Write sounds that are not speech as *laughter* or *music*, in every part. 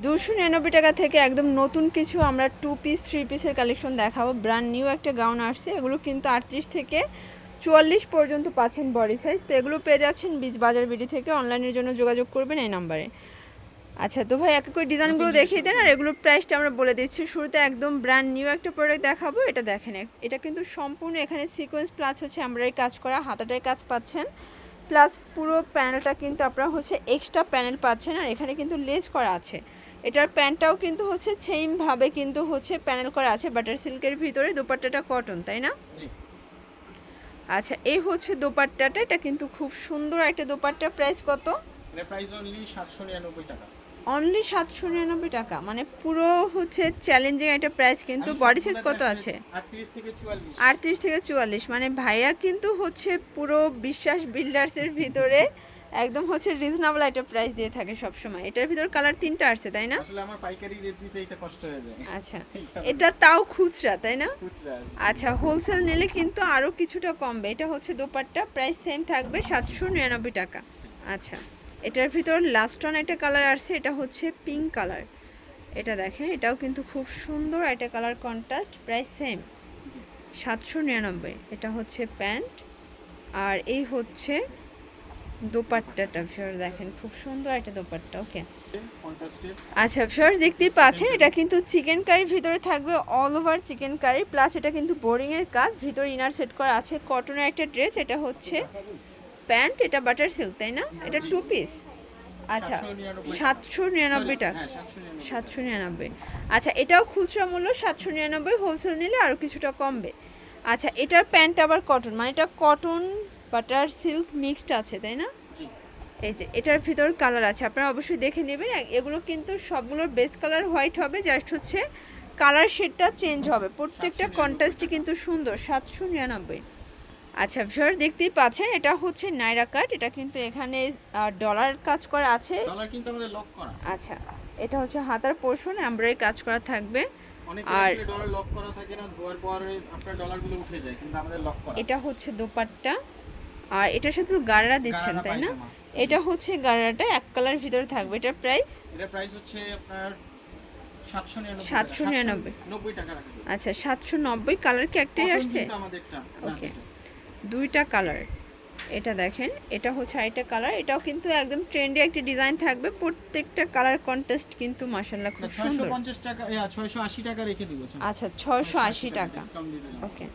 দুশো নিরানব্বই টাকা থেকে একদম নতুন কিছু আমরা টু পিস থ্রি পিসের কালেকশন দেখাবো। ব্র্যান্ড নিউ একটা গাউন আসছে। এগুলো কিন্তু আটত্রিশ থেকে চুয়াল্লিশ পর্যন্ত পাচ্ছেন বডি সাইজ তো এগুলো পেয়ে যাচ্ছেন বীজ বাজার বিডি থেকে। অনলাইনের জন্য যোগাযোগ করবেন এই নাম্বারে আচ্ছা তো ভাই এক করে ডিজাইনগুলো দেখিয়ে দেন। আর এগুলোর প্রাইসটা আমরা বলে দিচ্ছি। শুরুতে একদম ব্র্যান্ড নিউ একটা প্রোডাক্ট দেখাবো। এটা দেখেন এটা কিন্তু সম্পূর্ণ এখানে সিকোয়েন্স প্লাস হচ্ছে। আমরা এই কাজ করা হাতাটায় কাজ পাচ্ছেন। প্লাস পুরো প্যানেলটা কিন্তু আপনারা হচ্ছে এক্সট্রা প্যানেল পাচ্ছেন আর এখানে কিন্তু লেস করা আছে। এটার প্যান্টটাও কিন্তু হচ্ছে সেমভাবে কিন্তু হচ্ছে প্যানেল করা আছে বাটার সিল্কের ভিতরে দোপাট্টাটা কটন তাই না? আচ্ছা এই হচ্ছে দোপাট্টাটা এটা কিন্তু খুব সুন্দর একটা দোপাট্টা। প্রাইস কত? প্রাইস অনলি সাতশো নিরানব্বই টাকা। অনলি সাতশো নিরানব্বই টাকা। মানে পুরো হচ্ছে চ্যালেঞ্জিং একটা প্রাইস কিন্তু বডি সাইজ কত আছে? আটত্রিশ থেকে চুয়াল্লিশ। মানে ভাইয়া কিন্তু হচ্ছে পুরো বিশ্বাস বিল্ডার্সের ভিতরে একদম হচ্ছে রিজনেবল একটা প্রাইস দিয়ে থাকে সবসময়। এটার ভিতর কালার তিনটা আসছে তাই না? আসলে আমার পাইকারি রেট দিতে এটা কষ্ট হয়ে যায়। আচ্ছা। *laughs* এটা তাও খুচরা তাই না? খুচরা আচ্ছা হোলসেল নিলে কিন্তু আরও কিছুটা কমবে। এটা হচ্ছে দোপাট্টা প্রাইস সেম থাকবে সাতশো নিরানব্বই টাকা। আচ্ছা। এটার ভিতর লাস্ট ওয়ান একটা কালার আসছে, এটা হচ্ছে পিঙ্ক কালার এটা দেখেন, এটাও কিন্তু খুব সুন্দর একটা কালার কন্ট্রাস্ট প্রাইস সেম সাতশো নিরানব্বই, এটা হচ্ছে প্যান্ট। আর এই হচ্ছে দোপাট্টাটা ভিউয়ার দেখেন, খুব সুন্দর একটা দোপাট্টা, ওকে। আচ্ছা ভিউয়ার্স দেখতেই পাচ্ছেন, এটা কিন্তু চিকেন কারির ভিতরে থাকবে all over chicken curry plus এটা কিন্তু বোরিংয়ের কাজ, ভিতরে ইনার সেট করা আছে কটনের একটা ড্রেস এটা হচ্ছে প্যান্ট এটা বাটার সিল্ক তাই না? এটা টু পিস আচ্ছা সাতশো নিরানব্বই। টাকা হ্যাঁ সাতশো নিরানব্বই। আচ্ছা এটাও খুচরা মূল্য সাতশো নিরানব্বই হোলসেল নিলে আরও কিছুটা কমবে। আচ্ছা এটার প্যান্ট আবার কটন মানে এটা কটন বাটার সিল্ক মিক্সড আছে তাই না? এই যে এটার ভিতর কালার আছে আপনারা অবশ্যই দেখে নেবেন। এগুলো কিন্তু সবগুলোর বেস কালার হোয়াইট হবে জাস্ট হচ্ছে কালার শেডটা চেঞ্জ হবে। প্রত্যেকটা কন্ট্রাস্টই কিন্তু সুন্দর সাতশো নিরানব্বই। আচ্ছা ভিউয়ার দেখতেই পাচ্ছেন এটা হচ্ছে নাইরা কাট এটা কিন্তু এখানে ডলার কাজ করা আছে। ডলার কিন্তু আমাদের লক করা। আচ্ছা এটা হচ্ছে হাতার পোর্শন এমব্রয়ডারি কাজ করা থাকবে। আর- ডলার লক করা থাকে না ধোয়ার পরে আপনার ডলারগুলো উঠে যায় কিন্তু আমাদের লক করা। এটা হচ্ছে দোপাট্টা আর এটার সাথে তো দিচ্ছেন তাই না? এটা হচ্ছে গাড়াটা এক কালার ভিতরে থাকবে এটার প্রাইস এটা প্রাইস হচ্ছে আপনার সাতশো নিরানব্বই 799 নব্বই টাকা আচ্ছা সাতশো নব্বই কালার কি একটাই আসছে? ওকে। দুইটা কালার। এটা দেখেন এটা হচ্ছে আরেকটা কালার। এটাও কিন্তু একদম ট্রেন্ডি একটা ডিজাইন থাকবে। প্রত্যেকটা কালার কন্টেস্ট কিন্তু মাসাল্লাহ খুব সুন্দর। পঞ্চাশ টাকা ছয়শো আশি টাকা রেখে দিব আচ্ছা। ছয়শো আশি টাকা ওকে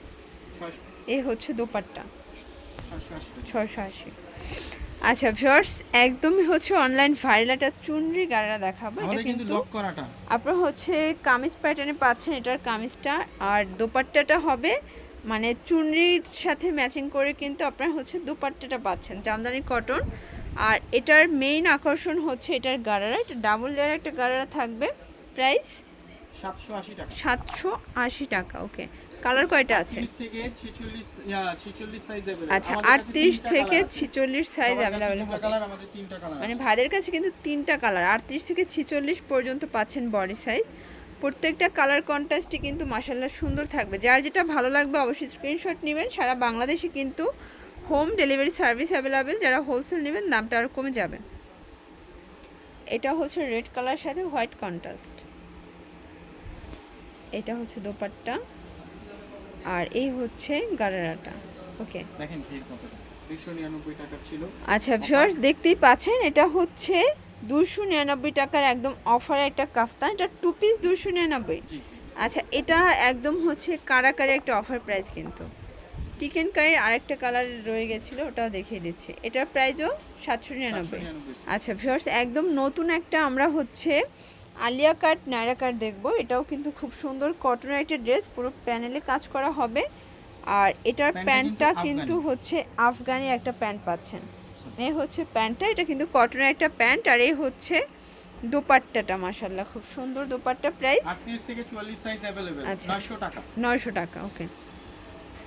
এই হচ্ছে দোপাট্টা। ছয়শো আশি টাকা। ছয়শো আশি। আচ্ছা ভিউয়ার্স একদমই হচ্ছে অনলাইন ভাইরাল চুনরি গাড়া দেখাবো। এটা কিন্তু কিন্তু লক করাটা। আপনার হচ্ছে কামিজ প্যাটার্নে পাচ্ছেন এটার কামিজটা। আর দোপাট্টাটা হবে মানে চুনরির সাথে ম্যাচিং করে কিন্তু আপনার হচ্ছে দোপাট্টাটা পাচ্ছেন। জামদানি কটন আর এটার মেইন আকর্ষণ হচ্ছে এটার গাড়ারা। এটা ডাবল লেয়ার একটা গাড়ারা থাকবে। প্রাইস সাতশো আশি টাকা। ওকে কালার কয়টা আছে? আচ্ছা আটত্রিশ থেকে ছিচল্লিশ সাইজ অ্যাভেলেবেল মানে ভাইদের কাছে কিন্তু তিনটা কালার আটত্রিশ থেকে ছিচল্লিশ পর্যন্ত পাচ্ছেন বডি সাইজ প্রত্যেকটা কালার কন্ট্রাস্টই কিন্তু মাসাল্লাহ সুন্দর থাকবে। যার যেটা ভালো লাগবে অবশ্যই স্ক্রিনশট নেবেন। সারা বাংলাদেশে কিন্তু হোম ডেলিভারি সার্ভিস অ্যাভেলেবেল যারা হোলসেল নেবেন দামটা আরও কমে যাবে। এটা হচ্ছে রেড কালার সাথে হোয়াইট কন্ট্রাস্ট এটা হচ্ছে দোপাট্টা। আর এই হচ্ছে গারারাটা। ওকে দেখেন আচ্ছা ভিউয়ার্স দেখতেই পাচ্ছেন এটা হচ্ছে দুশো নিরানব্বই টাকার একদম অফার একটা কাফতান এটা টু পিস দুশো নিরানব্বই। আচ্ছা এটা একদম হচ্ছে কারাকারি একটা অফার প্রাইস কিন্তু। চিকেন কারির আরেকটা কালার রয়ে গেছিল ওটাও দেখিয়ে দিচ্ছি। এটার প্রাইসও সাতশো নিরানব্বই। আচ্ছা ভিউয়ার্স একদম নতুন একটা আমরা হচ্ছে আলিয়া কাট নায়রা কাট দেখব। এটাও কিন্তু খুব সুন্দর কটনের একটা ড্রেস পুরো প্যানেলে কাজ করা হবে। আর এটার প্যান্টটা কিন্তু হচ্ছে আফগানি একটা প্যান্ট পাচ্ছেন। এই হচ্ছে প্যান্টটা এটা কিন্তু কটনের একটা প্যান্ট আর এই হচ্ছে দোপাট্টাটা মাসাল্লাহ খুব সুন্দর দোপাট্টা প্রাইস। আটত্রিশ থেকে চুয়াল্লিশ সাইজ অ্যাভেলেবেল আচ্ছা। নয়শো টাকা। নয়শো টাকা ওকে।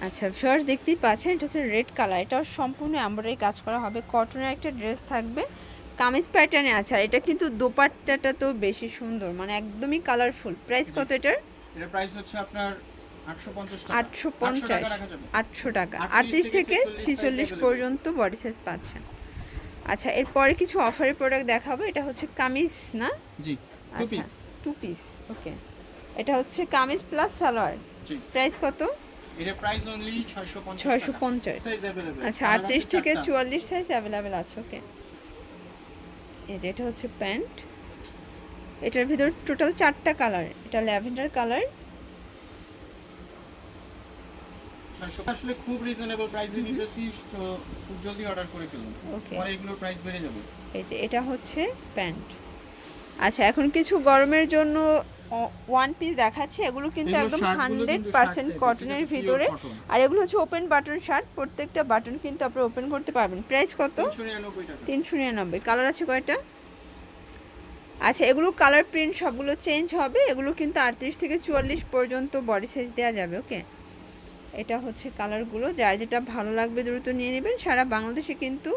আচ্ছা ফার্স্ট দেখতেই পাচ্ছেন এটা হচ্ছে রেড কালার এটাও সম্পূর্ণ এমব্রয়ডারি কাজ করা হবে। কটনের একটা ড্রেস থাকবে কামিজ প্যাটার্নে আছে আর এটা কিন্তু দোপাট্টাটা তো বেশি সুন্দর মানে একদমই কালারফুল প্রাইস কত এটার? এটার প্রাইস হচ্ছে আপনার আটশো পঞ্চাশ টাকা আটশো পঞ্চাশ টাকা রাখা যাবে আটশো টাকা 38 আটত্রিশ থেকে থেকে 46 ছিচল্লিশ size পর্যন্ত বডি সাইজ পাচ্ছেন আচ্ছা এরপরে কিছু অফারের প্রোডাক্ট দেখাবো এটা হচ্ছে কামিজ না জি আচ্ছা piece। টু পিস ওকে এটা হচ্ছে কামিজ প্লাস সালোয়ার জি প্রাইস কত এটা প্রাইস অনলি 650 ছয়শো পঞ্চাশ সাইজ अवेलेबल আচ্ছা আটত্রিশ থেকে চুয়াল্লিশ সাইজ অ্যাভেলেবেল আছে ওকে এই যে এটা হচ্ছে প্যান্ট এটার ভিতর টোটাল চারটা কালার এটা ল্যাভেন্ডার কালার আসলে খুব রিজনেবল প্রাইসে so খুব জলদি অর্ডার করে ফেলুন পরে এগুলোর প্রাইস বেড়ে যাবে। এই যে এটা হচ্ছে প্যান্ট আচ্ছা এখন কিছু গরমের জন্য ওয়ান পিস দেখাচ্ছে এগুলো কিন্তু একদম হান্ড্রেড পার্সেন্ট কটনের ভিতরে। আর এগুলো হচ্ছে ওপেন বাটন শার্ট প্রত্যেকটা বাটন কিন্তু আপনি ওপেন করতে পারবেন। প্রাইস কত? তিনশো নিরানব্বই কালার আছে কয়টা? আচ্ছা এগুলো কালার প্রিন্ট সবগুলো চেঞ্জ হবে এগুলো কিন্তু আটত্রিশ থেকে চুয়াল্লিশ পর্যন্ত বডি সাইজ দেওয়া যাবে ওকে এটা হচ্ছে কালারগুলো। যার যেটা ভালো লাগবে দ্রুত নিয়ে নেবেন। সারা বাংলাদেশে কিন্তু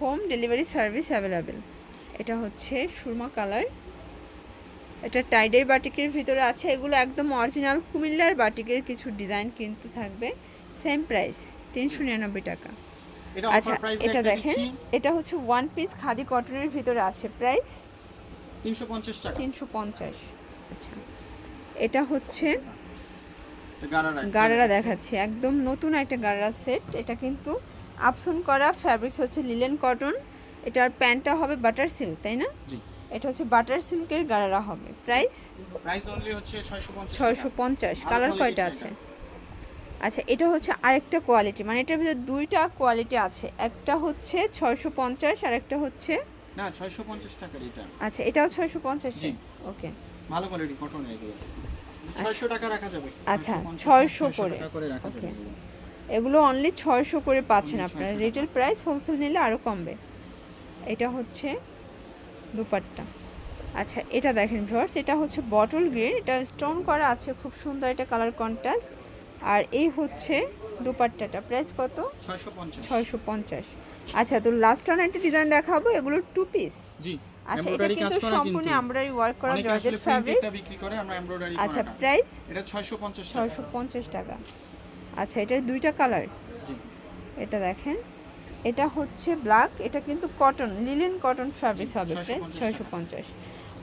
হোম ডেলিভারি সার্ভিস অ্যাভেলেবেল এটা হচ্ছে সুরমা কালার। এটা টাইডাই বাটিকের ভিতরে আছে। এগুলো একদম অরিজিনাল কুমিল্লার বাটিকের কিছু ডিজাইন কিন্তু থাকবে। সেম প্রাইস তিনশো নিরানব্বই টাকা। আচ্ছা এটা দেখেন। এটা হচ্ছে ওয়ান পিস খাদি কটনের ভিতরে আছে প্রাইস 350 টাকা। তিনশো পঞ্চাশ। আচ্ছা এটা হচ্ছে গাড়ারা দেখাচ্ছে। একদম নতুন একটা গাড়ারা সেট। এটা কিন্তু আপসন করা ফ্যাব্রিক্স হচ্ছে লিলেন কটন এটার প্যান্টটা হবে বাটার সিল্ক তাই না? এটা হচ্ছে বাটার সিল্কের গাড়ারা হবে। প্রাইস প্রাইস অনলি হচ্ছে 650 ছয়শো পঞ্চাশ। কালার কয়টা আছে? আচ্ছা এটা হচ্ছে আরেকটা কোয়ালিটি মানে এটার ভিতরে দুইটা কোয়ালিটি আছে। একটা হচ্ছে ছয়শো পঞ্চাশ আর একটা হচ্ছে না 650 টাকার এটা। আচ্ছা এটাও ছয়শো পঞ্চাশ জি। ওকে ভালো কোয়ালিটি কটন এগুলো। 600 টাকা রাখা যাবে। আচ্ছা, 650, 600 করে। Okay. এগুলো। অনলি ছয়শো করে পাচ্ছেন আপনারা। রিটেল প্রাইস হোলসেল নিলে আরও কমবে। এটা হচ্ছে দুপাট্টা। আচ্ছা এটা দেখেন ভিউয়ার্স এটা হচ্ছে বটল গ্রিন এটা স্টোন করা আছে খুব সুন্দর এটা কালার কন্ট্রাস্ট আর এই হচ্ছে দুপাট্টাটা। প্রাইস কত? ছয়শো পঞ্চাশ। আচ্ছা তো লাস্ট ওয়ান একটা ডিজাইন দেখাবো। এগুলো টু পিস জি। আচ্ছা এটা কিন্তু সম্পূর্ণ এমব্রয়ডারি ওয়ার্ক করা জর্জেট ফ্যাব্রিক প্রিন্টেডটা বিক্রি করে আমরা এমব্রয়ডারি আচ্ছা প্রাইস এটা 650 টাকা। ছয়শো পঞ্চাশ টাকা। আচ্ছা এটার দুইটা কালার এটা দেখেন। এটা হচ্ছে ব্ল্যাক এটা কিন্তু কটন লিলেন কটন ফ্যাব্রিক হবে 650 ছয়শো পঞ্চাশ।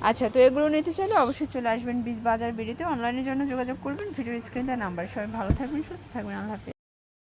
আচ্ছা তো এগুলো নিতে চাইলে অবশ্যই চলে আসবেন বীজ বাজার বেরিতে অনলাইনের জন্য যোগাযোগ করবেন ভিডিও স্ক্রিন নাম্বার সবাই ভালো থাকবেন সুস্থ থাকবেন আল্লাহ হাফেজ।